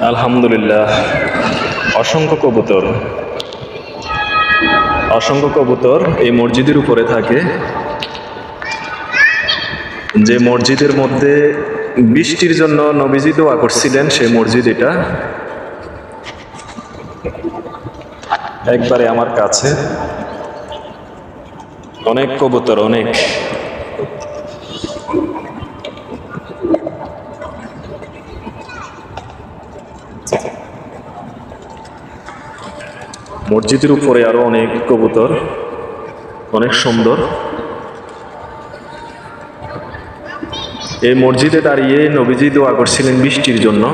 আলহামদুলিল্লাহ। অসংখ্য কবুতর। অসংখ্য কবুতর এই মসজিদের উপরে থাকে। যে মসজিদের মধ্যে বৃষ্টির জন্য নবীজি দোয়া করছিলেন সেই মসজিদ এটা। একবারে আমার কাছে। অনেক কবুতর, অনেক। মসজিদের উপরে আরও অনেক কবুতর, অনেক সুন্দর। এই মসজিদে দাঁড়িয়ে নবীজি দোয়া করছিলেন বৃষ্টির জন্য।